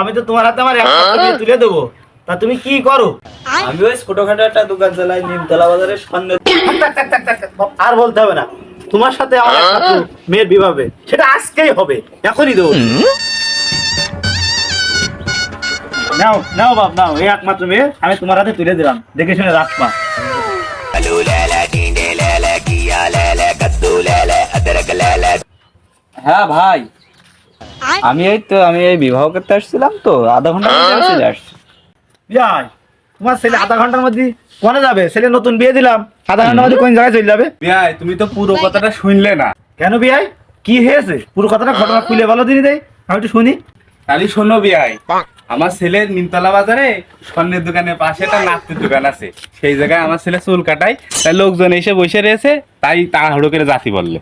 আমি তো তোমার হাতে আমার হ্যাঁ? তুলে দেবো। তা তুমি কি করো? আমি ওই ছোটখাটো একটা দোকান চালাই নিমতলা বাজারের সামনে। আর বলতে হবে না। তোমার সাথে আমার হ্যাঁ? মেয়ের বিভাবে সেটা আজকেই হবে। এখনই দেবো। নাও নাও বাপ নাও। এই একমাত্র মেয়ে আমি তোমার হাতে তুলে দিলাম। দেখে শুনে রাখবা। হ্যাঁ ভাই। আমি এই তো আমি এই বিবাহ করতে আসছিলাম তো আধা ঘণ্টা মধ্যে চলে আসছি। যাই তোমার ছেলে আধা ঘণ্টার মধ্যে কোনে যাবে? ছেলে নতুন বিয়ে দিলাম আধা ঘণ্টার মধ্যে কোন জায়গায় চলে যাবে? বিয়াই তুমি তো পুরো কথাটা শুনলে না। কেন বিয়াই? কি হয়েছে? পুরো কথাটা ঘটনা খুলে বলো দিদি দেয় আমি একটু শুনি। তাহলে শোনো বিয়াই আমার ছেলে নিমতলা বাজারে স্বর্ণের দোকানের পাশে একটা নাচের দোকান আছে। সেই জায়গায় আমার ছেলে চুল কাটায় তাই লোকজন এসে বসে রয়েছে তাই তাড়াহুড়ো করে জাতি বললে।